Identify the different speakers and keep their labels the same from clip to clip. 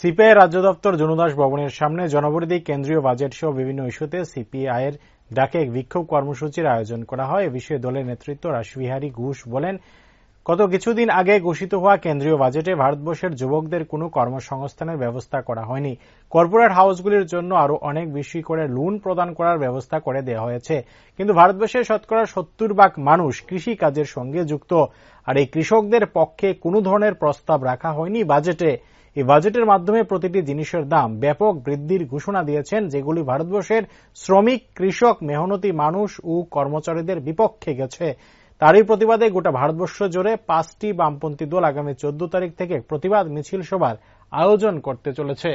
Speaker 1: CPI রাজ্য দপ্তর জনুদাস ভবনের সামনে জনবরিদি কেন্দ্রীয় বাজেট সহ বিভিন্ন ইস্যুতে সিপিআই এর ডাকে এক বিক্ষোভ কর্মসূচির আয়োজন করা হয়। এ বিষয়ে দলের নেতৃত্ব রাসবিহারী ঘোষ বলেন, গত কিছুদিন আগে ঘোষিত হওয়া কেন্দ্রীয় বাজেটে ভারতবর্ষের যুবকদের কোনো কর্মসংস্থানের ব্যবস্থা করা হয়নি। কর্পোরেট হাউসগুলির জন্য আরও অনেক বেশি করে লোন প্রদান করার ব্যবস্থা করে দেওয়া হয়েছে। কিন্তু ভারতবর্ষের শতকরা সত্তর ভাগ মানুষ কৃষি কাজের সঙ্গে যুক্ত। আর এই কৃষকদের পক্ষে কোনো ধরনের প্রস্তাব রাখা হয়নি বাজেটে এই বাজেটের মাধ্যমে প্রতিটি জিনিসের দাম ব্যাপক বৃদ্ধির ঘোষণা দিয়েছেন, যেগুলি ভারতবর্ষের শ্রমিক, কৃষক, মেহনতি মানুষ ও কর্মচারীদের বিপক্ষে গেছে। তারই প্রতিবাদে গোটা ভারতবর্ষ জুড়ে পাঁচটি বামপন্থী দল আগামী চোদ্দ তারিখ থেকে প্রতিবাদ মিছিল সভার আয়োজন করতে চলেছে।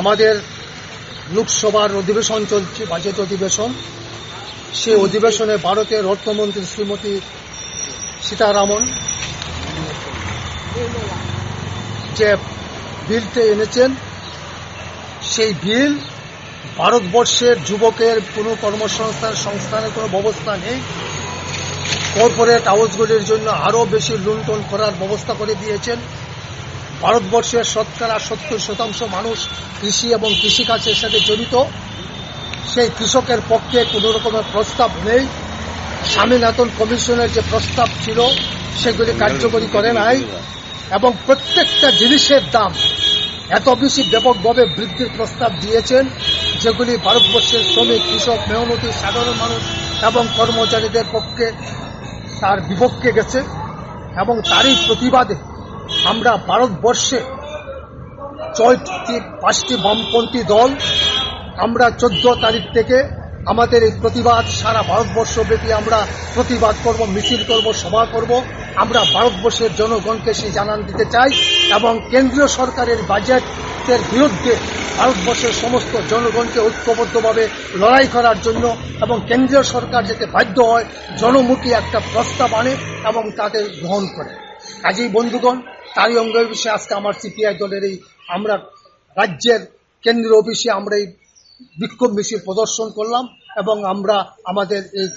Speaker 2: আমাদের লোকসভার অধিবেশন চলছে, বাজেট অধিবেশন। সেই অধিবেশনে ভারতের অর্থমন্ত্রী শ্রীমতী সীতারামন যে বিলটি এনেছেন, সেই বিল ভারতবর্ষের যুবকের কোনো কর্মসংস্থান, সংস্থানের কোনো ব্যবস্থা নেই। কর্পোরেট হাউসগুলির জন্য আরও বেশি লুণ্ঠন করার ব্যবস্থা করে দিয়েছেন। ভারতবর্ষের শতকরা সত্তর শতাংশ মানুষ কৃষি এবং কৃষিকাজের সাথে জড়িত। সেই কৃষকের পক্ষে কোন রকমের প্রস্তাব নেই। স্বামীনাথন কমিশনের যে প্রস্তাব ছিল, সেগুলি কার্যকরী করে নাই। এবং প্রত্যেকটা জিনিসের দাম এত বেশি ব্যাপকভাবে বৃদ্ধির প্রস্তাব দিয়েছেন, যেগুলি ভারতবর্ষের শ্রমিক, কৃষক, মেহনতি, সাধারণ মানুষ এবং কর্মচারীদের পক্ষে তার বিপক্ষে গেছে এবং তারই প্রতিবাদে আমরা ভারতবর্ষে ছয়টি, পাঁচটি বামপন্থী দল, আমরা চোদ্দ তারিখ থেকে আমাদের এই প্রতিবাদ সারা ভারতবর্ষ ভারতবর্ষব্যাপী আমরা প্রতিবাদ করব, মিছিল করব, সভা করব। আমরা ভারতবর্ষের জনগণকে সেই জানান দিতে চাই এবং কেন্দ্রীয় সরকারের বাজেটের বিরুদ্ধে ভারতবর্ষের সমস্ত জনগণকে ঐক্যবদ্ধভাবে লড়াই করার জন্য এবং কেন্দ্রীয় সরকার যাতে বাধ্য হয়, জনমুখী একটা প্রস্তাব আনে এবং তাদের গ্রহণ করে। কাজেই বন্ধুগণ, তারই অঙ্গ বিষয়ে আজকে আমার সিপিআই দলের এই আমরা রাজ্যের কেন্দ্রীয় অফিসে আমরা এই বিক্ষোভ মিছিল প্রদর্শন করলাম এবং আমরা আমাদের এই